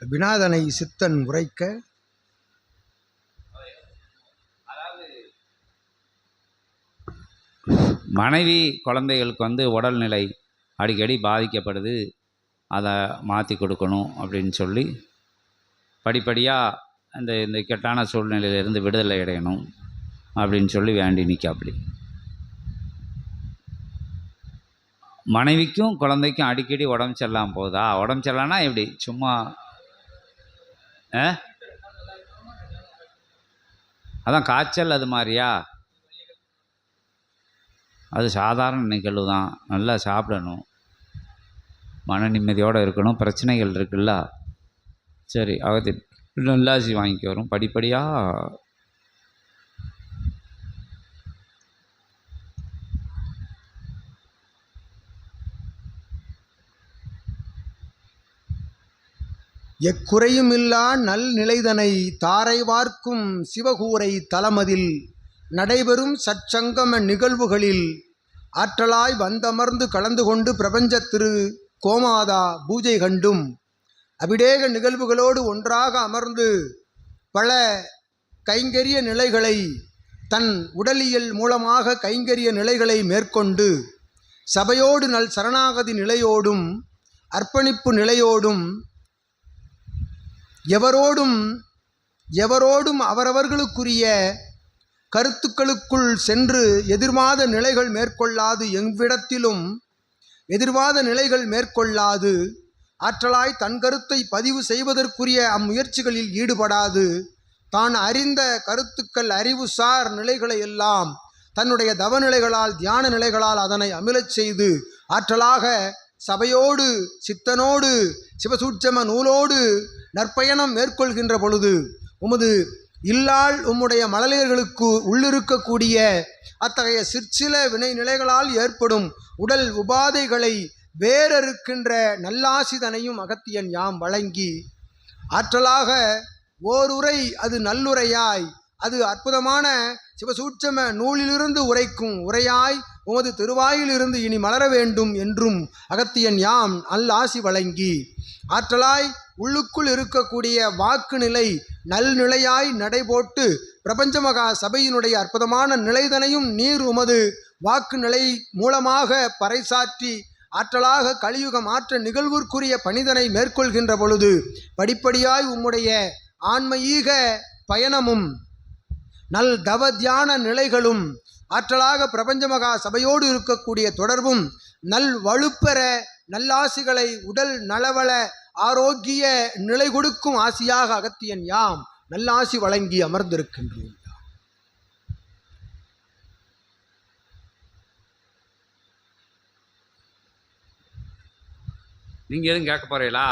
வினாதனை சித்தன் உரைக்க மனைவி குழந்தைகளுக்கு வந்து உடல்நிலை அடிக்கடி பாதிக்கப்படுது அதை மாற்றி கொடுக்கணும் அப்படின்னு சொல்லி படிப்படியாக இந்த இந்த கெட்டான சூழ்நிலையிலிருந்து விடுதலை அடையணும் அப்படின்னு சொல்லி வேண்டி நிற்காப்படி மனைவிக்கும் குழந்தைக்கும் அடிக்கடி உடம்பு சரியில்லாமல் போகுதா? உடம்பு சரியில்லைனா எப்படி? சும்மா அதான் காய்ச்சல் அது மாதிரியா? அது சாதாரண நிகழ்வு தான். நல்லா சாப்பிடணும். மன நிம்மதியோடு இருக்கணும். பிரச்சனைகள் இருக்குல்ல? சரி அகத்தி நல்லாசி வாங்கிக்க வரும். படிப்படியாக எக்குறையுமில்லா நல் நிலைதனை தாரை வார்க்கும் சிவகூரை தலமதில் நடைபெறும் சற்சங்கம நிகழ்வுகளில் ஆற்றலாய் வந்தமர்ந்து கலந்து கொண்டு பிரபஞ்ச திரு கோமாதா பூஜை கண்டும். அபிடேக நிகழ்வுகளோடு ஒன்றாக அமர்ந்து பல கைங்கரிய நிலைகளை தன் உடலியல் மூலமாக கைங்கரிய நிலைகளை மேற்கொண்டு சபையோடு நல் சரணாகதி நிலையோடும் அர்ப்பணிப்பு நிலையோடும் எவரோடும் எவரோடும் அவரவர்களுக்குரிய கருத்துக்களுக்குள் சென்று எதிர்வாத நிலைகள் மேற்கொள்ளாது எவ்விடத்திலும் எதிர்வாத நிலைகள் மேற்கொள்ளாது. ஆற்றலாய் தன் கருத்தை பதிவு செய்வதற்குரிய அம்முயற்சிகளில் ஈடுபடாது. தான் அறிந்த கருத்துக்கள் அறிவுசார் நிலைகளை எல்லாம் தன்னுடைய தவநிலைகளால் தியான நிலைகளால் அதனை அமிலச் செய்து ஆற்றலாக சபையோடு சித்தனோடு சிவசூட்சம நூலோடு நற்பயணம் மேற்கொள்கின்ற பொழுது உமது இல்லால் உம்முடைய மழலையர்களுக்கு உள்ளிருக்கக்கூடிய அத்தகைய சிற்சில வினைநிலைகளால் ஏற்படும் உடல் உபாதைகளை வேறறுக்கின்ற நல்லாசிதனையும் அகத்தியன் யாம் வழங்கி ஆற்றலாக ஓருரை அது நல்லுரையாய் அது அற்புதமான சிவசூட்சம நூலிலிருந்து உரைக்கும் உரையாய் உமது திருவாயிலிருந்து இனி மலர வேண்டும் என்றும் அகத்தியன் யாம் நல்லாசி வழங்கி ஆற்றலாய் உள்ளுக்குள் இருக்கக்கூடிய வாக்கு நிலை நல்நிலையாய் நடைபோட்டு பிரபஞ்ச மகா சபையினுடைய அற்புதமான நிலைதனையும் நீர் உமது வாக்கு நிலை மூலமாக பறைசாற்றி ஆற்றலாக கலியுக மாற்ற நிகழ்விற்குரிய பணிதனை மேற்கொள்கின்ற பொழுது படிப்படியாய் உம்முடைய ஆன்மீக பயணமும் நல் தவ தியான நிலைகளும் ஆற்றலாக பிரபஞ்ச மகா சபையோடு இருக்கக்கூடிய தொடர்பும் நல் வலுப்பெற நல்லாசிகளை உடல் நலவள ஆரோக்கிய நிலை கொடுக்கும் ஆசியாக அகத்தியன் யாம் நல்லாசி வழங்கி அமர்ந்திருக்கின்றோம் நீங்கள் எதுவும் கேட்க போகிறீங்களா